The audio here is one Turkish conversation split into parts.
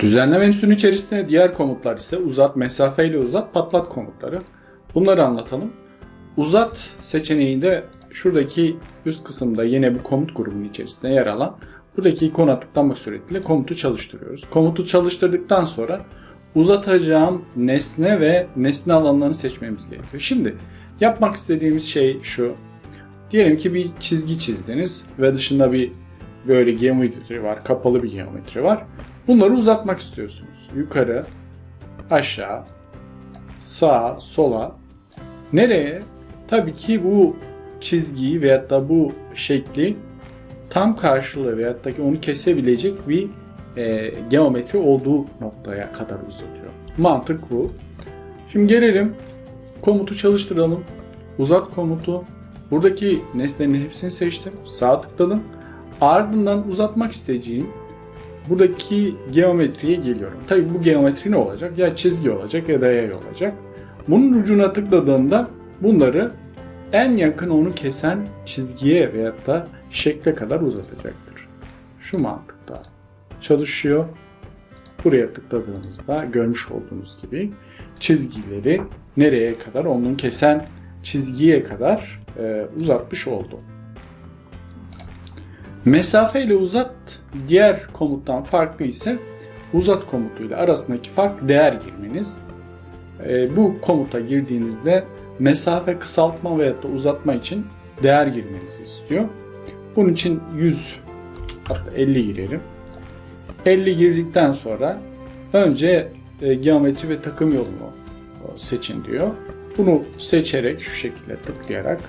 Düzenleme menüsünün içerisinde diğer komutlar ise uzat, mesafeyle uzat, patlat komutları. Bunları anlatalım. Uzat seçeneğinde şuradaki üst kısımda yine bu komut grubunun içerisinde yer alan buradaki ikona tıklamak suretiyle komutu çalıştırıyoruz. Komutu çalıştırdıktan sonra uzatacağım nesne ve nesne alanlarını seçmemiz gerekiyor. Şimdi yapmak istediğimiz şey şu. Diyelim ki bir çizgi çizdiniz ve dışında bir böyle geometri var, kapalı bir geometri var. Bunları uzatmak istiyorsunuz. Yukarı, aşağı, sağa, sola. Nereye? Tabii ki bu çizgiyi veyahut da bu şekli tam karşılığı veyahut da onu kesebilecek bir e, geometri olduğu noktaya kadar uzatıyor. Mantık bu. Şimdi gelelim komutu çalıştıralım. Uzat komutu. Buradaki nesnenin hepsini seçtim. Sağ tıkladım. Ardından uzatmak isteyeceğim buradaki geometriye geliyorum. Tabii bu geometri ne olacak? Ya çizgi olacak ya da yay olacak. Bunun ucuna tıkladığımda bunları en yakın onu kesen çizgiye veyahut da şekle kadar uzatacaktır. Şu mantıkta çalışıyor. Buraya tıkladığımızda görmüş olduğunuz gibi çizgileri nereye kadar onun kesen çizgiye kadar e, uzatmış oldu. Mesafe ile uzat diğer komuttan farklı ise uzat komutuyla arasındaki fark değer girmeniz. E, bu komuta girdiğinizde mesafe kısaltma veya da uzatma için değer girmenizi istiyor. Bunun için 100 hatta 50 girelim. 50 girdikten sonra önce e, geometri ve takım yolunu seçin diyor. Bunu seçerek şu şekilde tıklayarak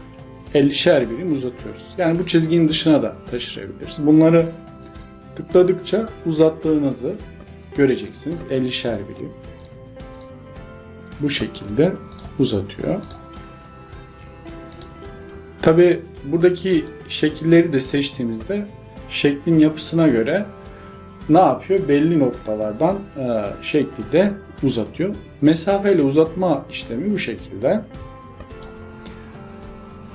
50'şer birim uzatıyoruz. Yani bu çizginin dışına da taşırabiliriz. Bunları tıkladıkça uzattığınızı göreceksiniz. 50'şer birim. Bu şekilde uzatıyor. Tabi buradaki şekilleri de seçtiğimizde şeklin yapısına göre ne yapıyor? Belli noktalardan e, şekli de uzatıyor. Mesafeyle uzatma işlemi bu şekilde.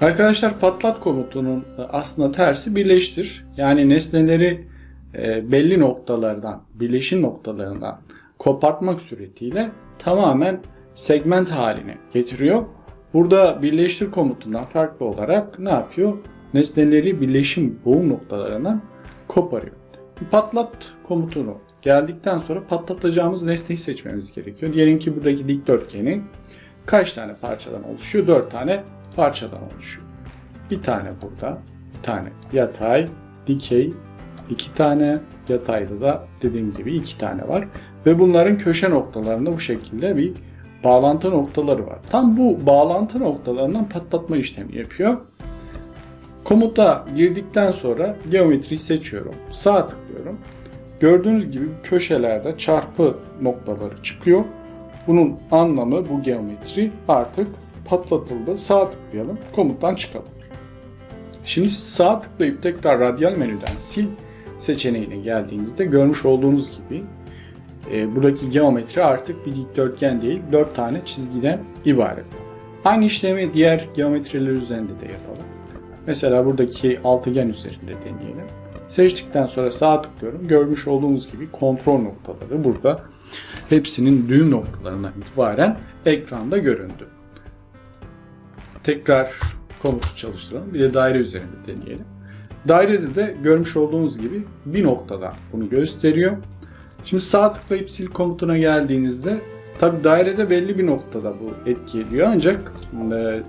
Arkadaşlar patlat komutunun aslında tersi birleştir. Yani nesneleri e, belli noktalardan, birleşim noktalarından kopartmak suretiyle tamamen segment haline getiriyor. Burada birleştir komutundan farklı olarak ne yapıyor? Nesneleri birleşim boğum noktalarından koparıyor. Patlat komutunu geldikten sonra patlatacağımız nesneyi seçmemiz gerekiyor. Diyelim ki buradaki dikdörtgenin kaç tane parçadan oluşuyor? 4 tane parçadan oluşuyor. Bir tane burada, bir tane yatay, dikey, iki tane yatayda da dediğim gibi iki tane var. Ve bunların köşe noktalarında bu şekilde bir bağlantı noktaları var. Tam bu bağlantı noktalarından patlatma işlemi yapıyor. Komuta girdikten sonra geometriyi seçiyorum. Sağ tıklıyorum. Gördüğünüz gibi köşelerde çarpı noktaları çıkıyor. Bunun anlamı bu geometri artık patlatıldı. Sağ tıklayalım. Komuttan çıkalım. Şimdi sağ tıklayıp tekrar radyal menüden sil seçeneğine geldiğimizde görmüş olduğunuz gibi e, buradaki geometri artık bir dikdörtgen değil 4 tane çizgiden ibaret. Aynı işlemi diğer geometriler üzerinde de yapalım. Mesela buradaki altıgen üzerinde deneyelim. Seçtikten sonra sağ tıklıyorum. Görmüş olduğunuz gibi kontrol noktaları burada hepsinin düğüm noktalarından itibaren ekranda göründü. Tekrar komutu çalıştıralım. Bir de daire üzerinde deneyelim. Dairede de görmüş olduğunuz gibi bir noktada bunu gösteriyor. Şimdi sağ tıklayıp sil komutuna geldiğinizde tabi dairede belli bir noktada bu etki ediyor ancak e,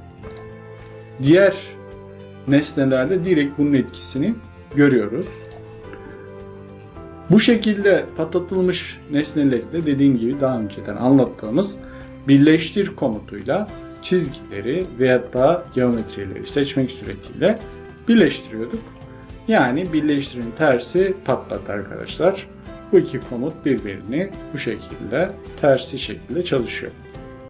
diğer nesnelerde direkt bunun etkisini görüyoruz. Bu şekilde patlatılmış nesneleri de dediğim gibi daha önceden anlattığımız birleştir komutuyla çizgileri veya da geometrileri seçmek suretiyle birleştiriyorduk. Yani birleştirin tersi patlat arkadaşlar. Bu iki komut birbirini bu şekilde tersi şekilde çalışıyor.